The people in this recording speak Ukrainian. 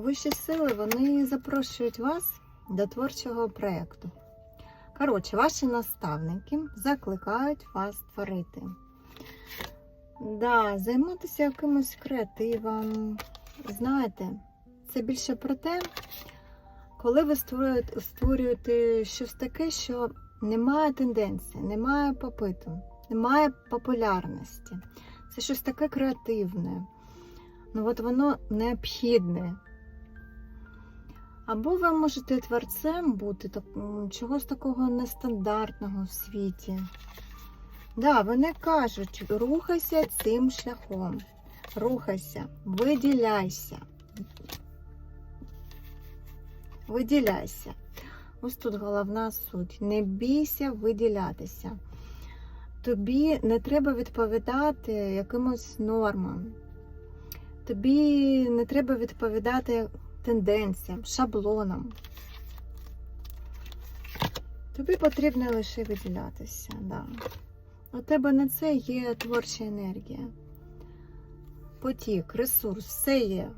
Вищі сили вони запрошують вас до творчого проєкту. Коротше, ваші наставники закликають вас творити. Да, займатися якимось креативом. Знаєте, це більше про те, коли ви створюєте, створюєте щось таке, що немає тенденції, немає попиту, немає популярності. Це щось таке креативне. Ну от воно необхідне. Або ви можете творцем бути так, чогось такого нестандартного в світі. Да, вони кажуть, рухайся цим шляхом. Рухайся, виділяйся. Виділяйся. Ось тут головна суть. Не бійся виділятися. Тобі не треба відповідати якимось нормам. Тобі не треба відповідати тенденціям, шаблонам. Тобі потрібно лише виділятися. Да. У тебе на це є творча енергія. Потік, ресурс, все є.